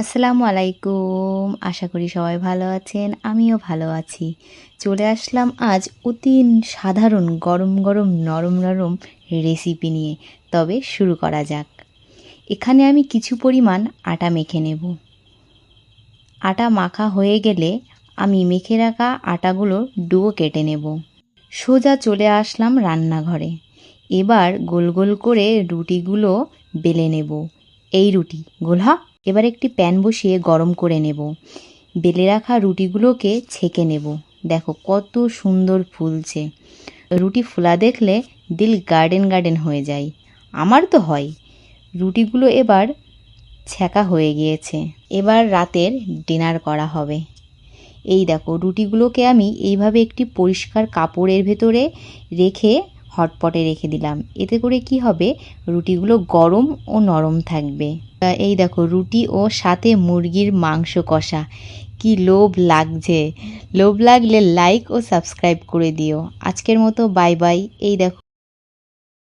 আসসালামু আলাইকুম। আশা করি সবাই ভালো আছেন, আমিও ভালো আছি। চলে আসলাম আজ অতি সাধারণ গরম গরম নরম নরম রেসিপি নিয়ে। তবে শুরু করা যাক। এখানে আমি কিছু পরিমাণ আটা মেখে নেব। আটা মাখা হয়ে গেলে আমি মেখে রাখা আটাগুলো ডুয়ো কেটে নেব। সোজা চলে আসলাম রান্নাঘরে। এবার গোল গোল করে রুটিগুলো বেলে নেব। এই রুটি। গোলহা এবার একটি প্যান বসিয়ে গরম করে নেব। বেলে রাখা রুটিগুলোকে ছেঁকে নেব। দেখো কত সুন্দর ফুলছে। রুটি ফোলা দেখলে দিল গার্ডেন গার্ডেন হয়ে যায়। আমার তো হয়। রুটিগুলো এবার ছ্যাঁকা হয়ে গিয়েছে। এবার রাতের ডিনার করা হবে। এই দেখো রুটিগুলোকে আমি এইভাবে একটি পরিষ্কার কাপড়ের ভেতরে রেখে হটপটে রেখে দিলাম। এতে করে কি হবে? রুটিগুলো গরম ও নরম থাকবে। এই দেখো, রুটি ও সাথে মুরগির মাংস কষা। কি লোভ লাগছে। লোভ লাগলে লাইক ও সাবস্ক্রাইব করে দিও। আজকের মতো বাই বাই এই দেখো।